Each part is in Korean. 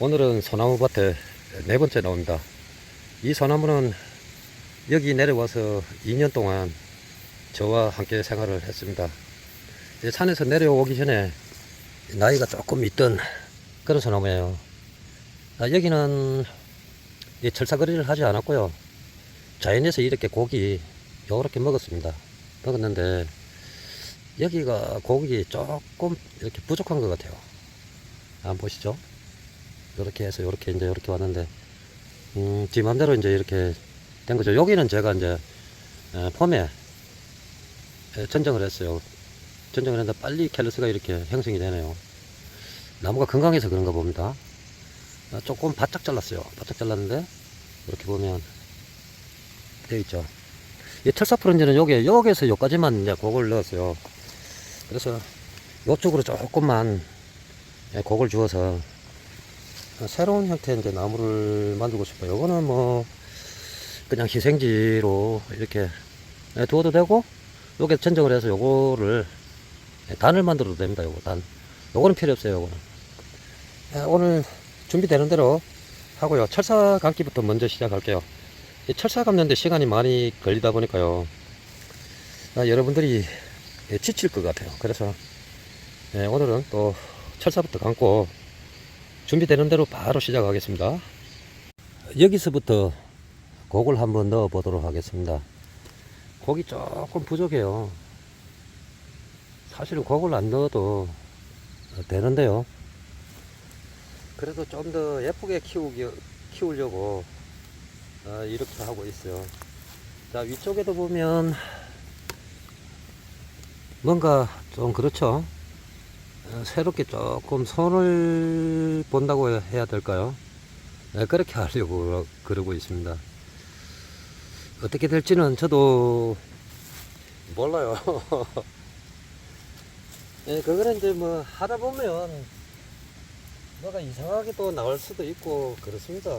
오늘은 소나무 밭에 네 번째 나옵니다. 이 소나무는 여기 내려와서 2년 동안 저와 함께 생활을 했습니다. 산에서 내려오기 전에 나이가 조금 있던 그런 소나무예요. 아, 여기는 이 철사거리를 하지 않았고요. 자연에서 이렇게 고기 요렇게 먹었습니다. 먹었는데 여기가 고기 조금 이렇게 부족한 것 같아요. 안 보시죠? 이렇게 해서 이렇게 이제 이렇게 왔는데 음, 지 맘대로 이제 이렇게 된 거죠. 여기는 제가 이제 에, 폼에 에, 전정을 했어요. 전정을 했는데 빨리 캘러스가 이렇게 형성이 되네요. 나무가 건강해서 그런가 봅니다. 아, 조금 바짝 잘랐어요. 바짝 잘랐는데 이렇게 보면 되어 있죠. 이 철사 프런지는 여기 여기에서 여기까지만 이제 곡을 넣었어요. 그래서 이쪽으로 조금만 예, 곡을 주어서 새로운 형태의 이제 나무를 만들고 싶어요. 이거는 뭐 그냥 희생지로 이렇게 예, 두어도 되고 요게 전정을 해서 요거를 예, 단을 만들어도 됩니다. 요거 단. 요거는 필요 없어요. 요거는. 예, 오늘 준비되는 대로 하고요. 철사 감기부터 먼저 시작할게요. 이 철사 감는데 시간이 많이 걸리다 보니까요. 아, 여러분들이 예, 지칠 것 같아요. 그래서 예, 오늘은 또 철사부터 감고 준비되는 대로 바로 시작하겠습니다. 여기서부터 곡을 한번 넣어 보도록 하겠습니다. 곡이 조금 부족해요. 사실은 곡을 안 넣어도 되는데요. 그래도 좀 더 예쁘게 키우기, 키우려고 어, 이렇게 하고 있어요. 자, 위쪽에도 보면 뭔가 좀 그렇죠. 어, 새롭게 조금 손을 본다고 해야 될까요? 네, 그렇게 하려고 그러고 있습니다. 어떻게 될지는 저도 몰라요. 네, 그거는 이제 뭐 하다 보면 뭐가 이상하게 또 나올 수도 있고 그렇습니다.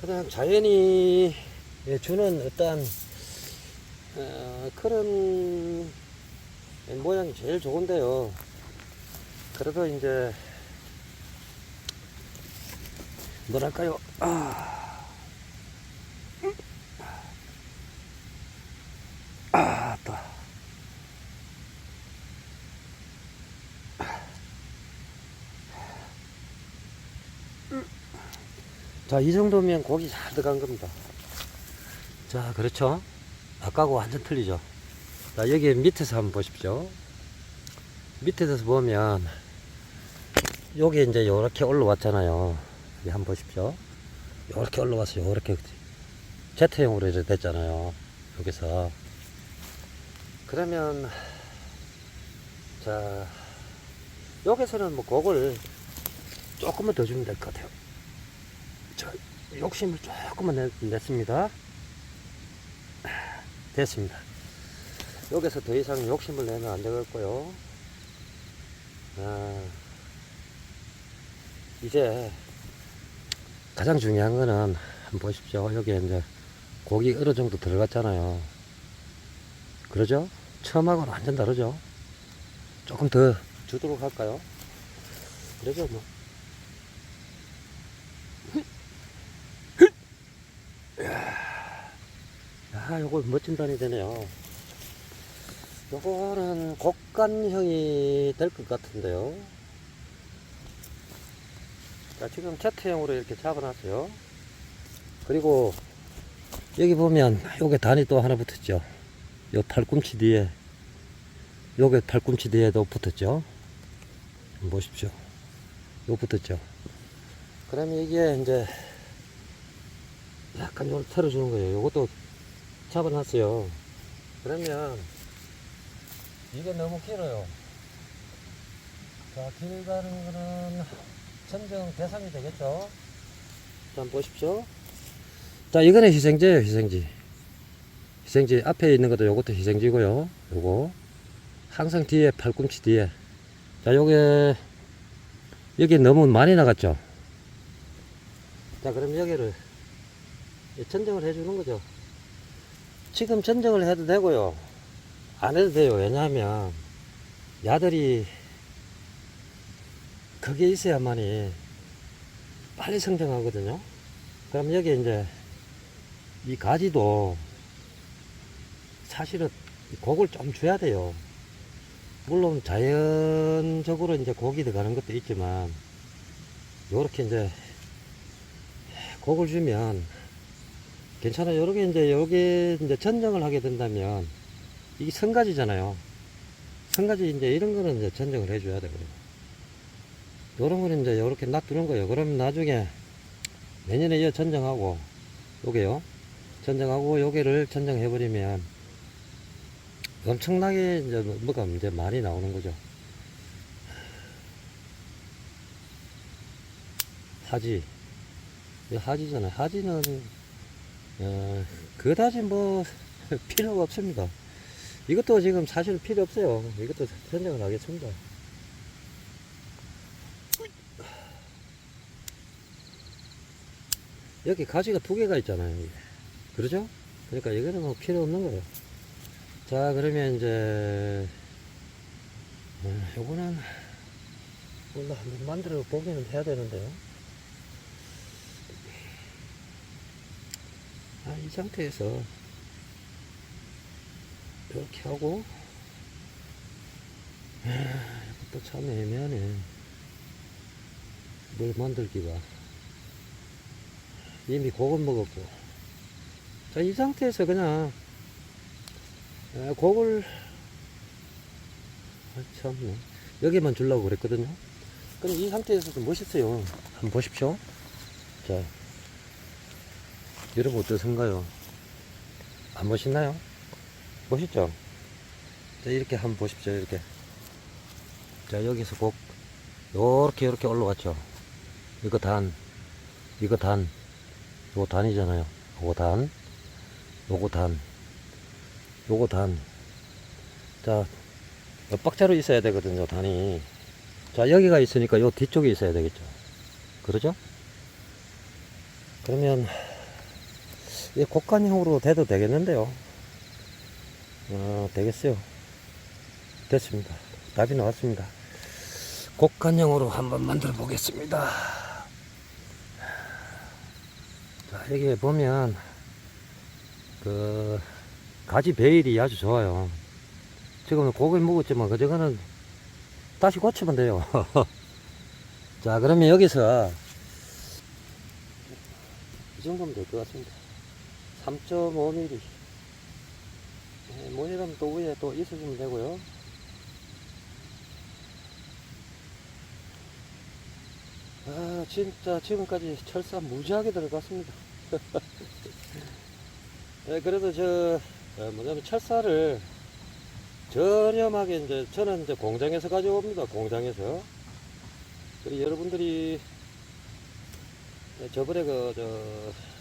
그냥 자연이 예, 주는 어떤 어, 그런 모양이 제일 좋은데요. 그래도 이제 뭐랄까요? 아, 아, 또. 자, 이 정도면 고기 잘 들어간 겁니다. 자, 그렇죠. 아까하고 완전 틀리죠. 자, 여기 밑에서 한번 보십시오. 밑에서 보면, 요게 이제 요렇게 올라왔잖아요. 여기 한번 보십시오. 요렇게 올라와서 요렇게 Z형으로 이렇게 됐잖아요. 여기서. 그러면, 자, 여기서는 뭐 곡을 조금만 더 주면 될 것 같아요. 자, 욕심을 조금만 내, 냈습니다. 됐습니다. 여기서 더 이상 욕심을 내면 안 되겠고요. 아, 이제 가장 중요한 거는 한번 보십시오. 여기 이제 고기 어느 정도 들어갔잖아요. 그러죠? 처음하고는 완전 다르죠? 조금 더 주도록 할까요? 그러죠, 뭐. 아, 요거 멋진 단이 되네요. 요거는 곡간형이 될 것 같은데요. 자, 지금 Z형으로 이렇게 잡아놨어요. 그리고 여기 보면 요게 단이 또 하나 붙었죠. 요 팔꿈치 뒤에 요게 팔꿈치 뒤에도 붙었죠. 보십시오. 요 붙었죠. 그러면 이게 이제 약간 요걸 털어주는 거예요. 요것도 잡아놨어요. 그러면 이게 너무 길어요. 자, 길 가는 거는 천정 대상이 되겠죠? 자, 한번 보십시오. 자, 이거는 희생제예요, 희생지. 희생지 앞에 있는 것도 요것도 희생지고요. 요거 항상 뒤에 팔꿈치 뒤에. 자, 요게 여기 너무 많이 나갔죠. 자, 그럼 여기를 천정을 해 주는 거죠. 지금 전정을 해도 되고요. 안 해도 돼요. 왜냐하면 야들이 그게 있어야만이 빨리 성장하거든요. 그럼 여기 이제 이 가지도 사실은 곡을 좀 줘야 돼요. 물론 자연적으로 이제 곡이 들어가는 것도 있지만 요렇게 이제 곡을 주면 괜찮아요. 요렇게 이제 여기 이제 전정을 하게 된다면 이게 성가지잖아요. 성가지 이제 이런 거는 이제 전정을 해줘야 되고요. 요런 거는 이제 요렇게 놔두는 거예요. 그러면 나중에 내년에 이어 전정하고 요게요. 전정하고 요게를 전정해버리면 엄청나게 이제 뭐가 이제 많이 나오는 거죠. 하지. 이 하지잖아요. 하지는, 어, 그다지 뭐, 필요가 없습니다. 이것도 지금 사실 필요 없어요. 이것도 선정을 하겠습니다. 여기 가지가 두 개가 있잖아요. 그러죠? 그러니까 이거는 뭐 필요 없는 거예요. 자, 그러면 이제, 어, 요거는, 몰라, 한번 만들어 보기는 해야 되는데요. 아, 이 상태에서, 이렇게 하고, 아, 이것도 참 애매하네. 뭘 만들기가. 이미 곡은 먹었고. 자, 이 상태에서 그냥, 에, 곡을, 아, 참네. 여기만 주려고 그랬거든요. 그럼 이 상태에서 좀 멋있어요. 한번 보십시오. 자, 여러분 어떠신가요? 안 멋있나요? 멋있죠? 자, 이렇게 한번 보십시오. 이렇게. 자, 여기서 곡, 요렇게, 요렇게 올라왔죠. 이거 단, 이거 단, 요거 단이잖아요. 요거 단, 요거 단, 요거 단. 자, 몇 박자로 있어야 되거든요, 단이. 자, 여기가 있으니까 요 뒤쪽에 있어야 되겠죠. 그러죠? 그러면, 이 곡간형으로 돼도 되겠는데요. 어, 되겠어요. 됐습니다. 답이 나왔습니다. 곡간형으로 한번 만들어 보겠습니다. 자, 여기 보면, 그, 가지 베일이 아주 좋아요. 지금은 고기를 먹었지만, 그, 저거는 다시 고치면 돼요. 자, 그러면 여기서, 이 정도면 될 것 같습니다. 3.5mm. 네, 모니럼 또 위에 또 있어주면 되고요. 아, 진짜 지금까지 철사 무지하게 들어갔습니다. 네, 그래도 저, 어, 뭐냐면 철사를 저렴하게 이제, 저는 이제 공장에서 가져옵니다. 공장에서. 그리고 여러분들이 네, 저번에 그, 저,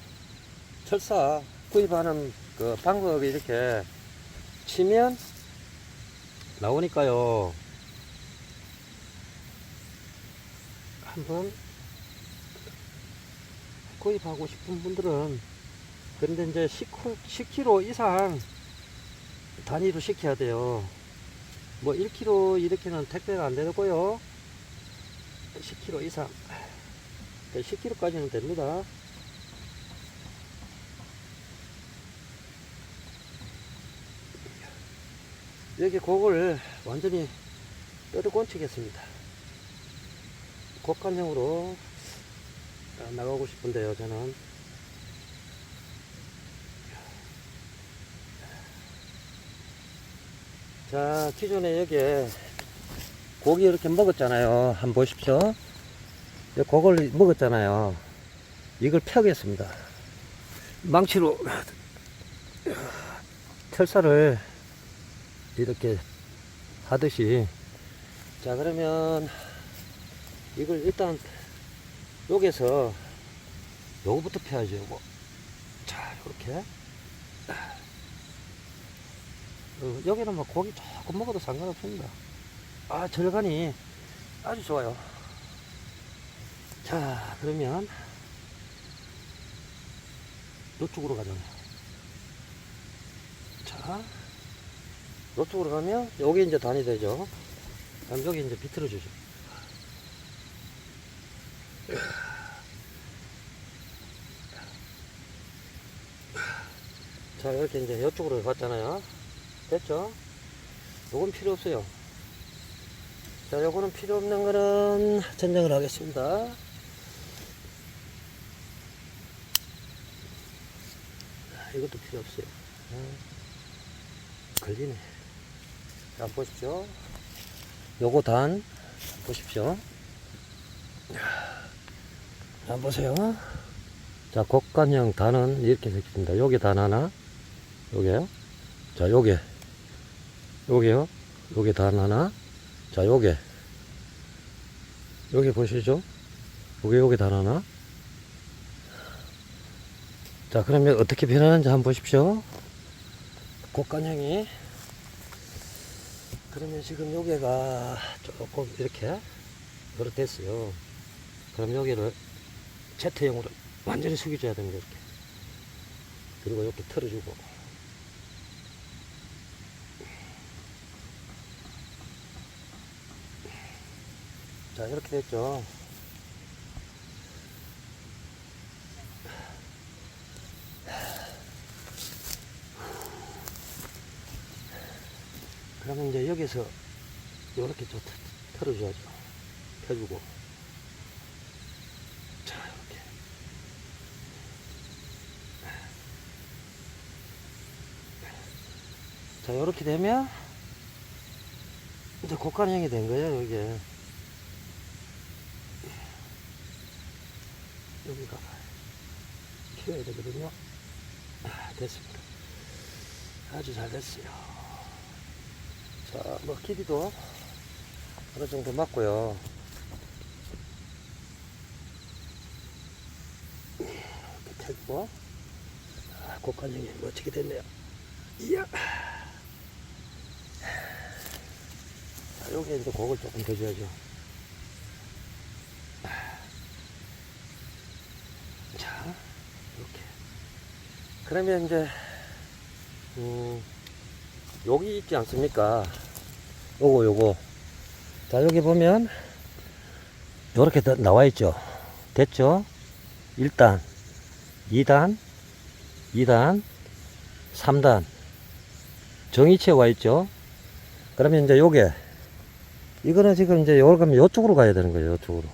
철사 구입하는 그 방법이 이렇게 치면 나오니까요. 한번 구입하고 싶은 분들은 근데 이제 10kg 이상 단위로 시켜야 돼요. 뭐 1kg 이렇게는 택배가 안 되고요. 10kg 이상 10kg까지는 됩니다. 여기 곡을 완전히 뜯어 꽂히겠습니다. 곡간형으로 나가고 싶은데요, 저는. 자, 기존에 여기에 고기 이렇게 먹었잖아요. 한번 보십시오. 이 고기를 먹었잖아요. 이걸 펴겠습니다. 망치로 철사를 이렇게 하듯이. 자 그러면 이걸 일단 여기서 요거부터 펴야죠 요거. 자 이렇게. 어, 여기는 뭐 고기 조금 먹어도 상관없습니다. 아 절간이 아주 좋아요. 자 그러면 이쪽으로 가잖아요 자 이쪽으로 가면 여기 이제 단이 되죠. 그럼 여기 이제 비틀어 주죠. 자, 이렇게 이제 이쪽으로 갔잖아요. 됐죠? 요건 필요 없어요. 자, 요거는 필요 없는 거는 전정을 하겠습니다. 이것도 필요 없어요. 아, 걸리네. 자, 보십시오. 요거 단, 보십시오. 자, 보세요. 자, 곡간형 단은 이렇게 생겼습니다. 요게 단 하나, 요게요. 자, 요게. 요게요. 요게 단 하나. 자, 요게. 요게 보시죠. 요게, 요게 단 하나. 자, 그러면 어떻게 변하는지 한번 보십시오. 곡간형이. 그러면 지금 요게가 조금 이렇게 그렇 됐어요. 그럼 여기를 Z형으로 완전히 숙여줘야 됩니다. 이렇게. 그리고 이렇게 틀어주고. 자, 이렇게 됐죠. 그러면 이제 여기서 이렇게 좀 털- 털어줘야죠. 펴주고. 자, 이렇게. 자, 이렇게 되면 이제 곡간형이 된 거예요, 이게. 여기가 키워야 되거든요. 아, 됐습니다. 아주 잘 됐어요. 자, 뭐 길이도 어느 정도 맞고요. 이렇게 펴고 아, 곡간형이 멋지게 됐네요. 이야. 자, 여기에 이제 곡을 조금 더 줘야죠. 자, 이렇게. 그러면 이제, 음, 여기 있지 않습니까? 요거, 요거. 자, 여기 보면, 요렇게 다 나와 있죠? 됐죠? 1단, 2단, 2단, 3단. 정위치에 와 있죠? 그러면 이제 요게, 이거는 지금 이제 요걸 가면 요쪽으로 가야 되는 거예요, 요쪽으로.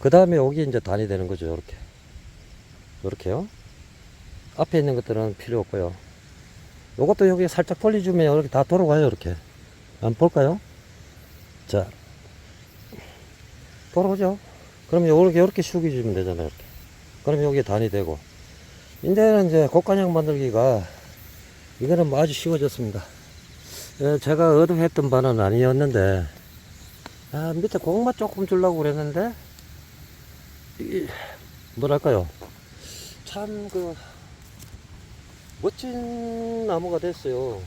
그 다음에 여기 이제 단이 되는 거죠, 요렇게. 요렇게요. 앞에 있는 것들은 필요 없고요. 요것도 여기 살짝 벌려주면 이렇게 다 돌아가요, 이렇게. 한번 볼까요? 자. 돌아오죠? 그럼 요렇게, 요렇게 숙여주면 되잖아요, 이렇게. 그럼 여기 단이 되고. 이제는 이제 곡간형 만들기가, 이거는 뭐 아주 쉬워졌습니다. 예, 제가 의도했던 바는 아니었는데, 아, 밑에 곡만 조금 주려고 그랬는데, 이, 뭐랄까요. 참, 그, 멋진 나무가 됐어요.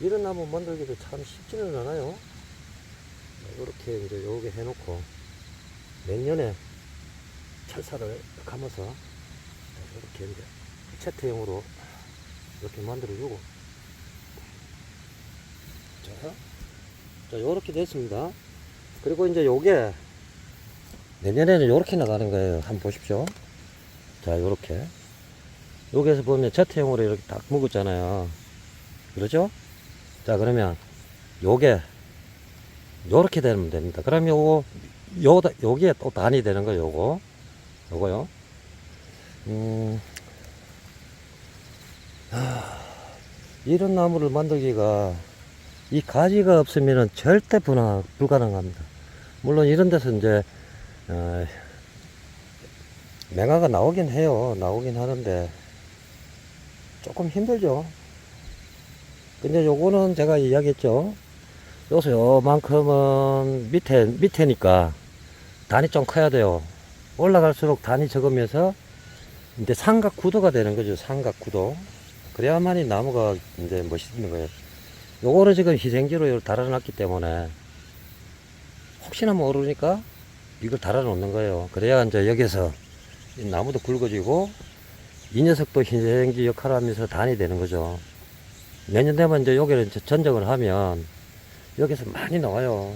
이런 나무 만들기도 참 쉽지는 않아요. 이렇게 이제 요게 해놓고, 내년에 철사를 감아서, 이렇게 이제 채트형으로 이렇게 만들어주고, 자, 자, 요렇게 됐습니다. 그리고 이제 요게, 내년에는 요렇게 나가는 거예요. 한번 보십시오. 자, 요렇게. 여기에서 보면 Z형으로 이렇게 딱 묶었잖아요. 그러죠? 자, 그러면 요게 요렇게 되면 됩니다. 그러면 요거, 요, 요게 또 단이 되는 거예요. 요거. 요거요. 음, 하, 이런 나무를 만들기가 이 가지가 없으면 절대 분화, 불가능합니다. 물론 이런 데서 이제 어, 맹아가 나오긴 해요. 나오긴 하는데 조금 힘들죠. 근데 요거는 제가 이야기했죠. 여기서 요만큼은 밑에 밑에니까 단이 좀 커야 돼요. 올라갈수록 단이 적으면서 이제 삼각 구도가 되는 거죠. 삼각 구도. 그래야만이 나무가 이제 멋있는 거예요. 요거는 지금 희생지로 달아놨기 때문에 혹시나 모르니까 이걸 달아놓는 거예요. 그래야 이제 여기서 이 나무도 굵어지고 이 녀석도 희생지 역할을 하면서 단이 되는 거죠. 내년 되면 이제 여기를 전정을 하면 여기서 많이 나와요.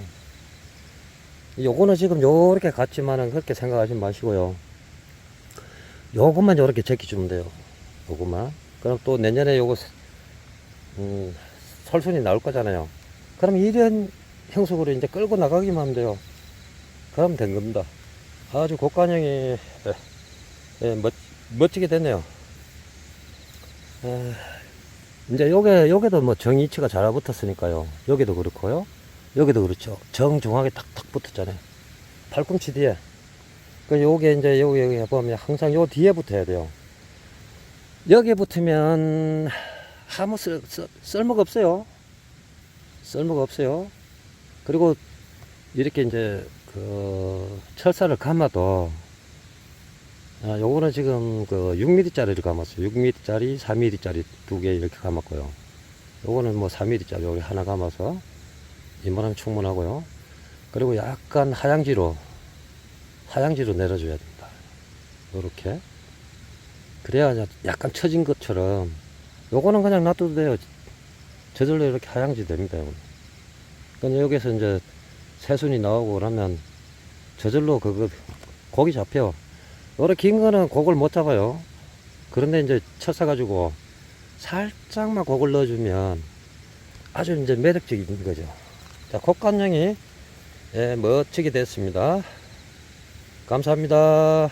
요거는 지금 요렇게 같지만은 그렇게 생각하지 마시고요. 요것만 요렇게 제끼주면 돼요. 요것만. 그럼 또 내년에 요거, 음, 설순이 나올 거잖아요. 그럼 이런 형식으로 이제 끌고 나가기만 하면 돼요. 그러면 된 겁니다. 아주 곡간형이, 예, 예, 멋, 멋지게 됐네요. 에, 이제 요게, 요게도 뭐 정이치가 잘 붙었으니까요. 여기도 그렇고요. 여기도 그렇죠. 정중하게 탁탁 붙었잖아요. 팔꿈치 뒤에. 그 요게 이제 여기, 여기 보면 항상 요 뒤에 붙어야 돼요. 여기에 붙으면 아무 쓸, 쓸, 쓸모가 없어요. 쓸모가 없어요. 그리고 이렇게 이제 그 철사를 감아도 아, 요거는 지금 그 6mm짜리를 감았어요. 6mm짜리, 4mm짜리 두 개 이렇게 감았고요. 요거는 뭐 4mm짜리 여기 하나 감아서 이만하면 충분하고요. 그리고 약간 하향지로, 하향지로 내려줘야 됩니다. 요렇게. 그래야 약간 처진 것처럼 요거는 그냥 놔둬도 돼요. 저절로 이렇게 하향지 됩니다. 그러니까 여기서 이제 새순이 나오고 그러면 저절로 그거 고기 잡혀. 요렇게 긴 거는 곡을 못 잡아요. 그런데 이제 쳤어 가지고 살짝만 곡을 넣어주면 아주 이제 매력적인 거죠. 자, 곡간형이 예, 멋지게 됐습니다. 감사합니다.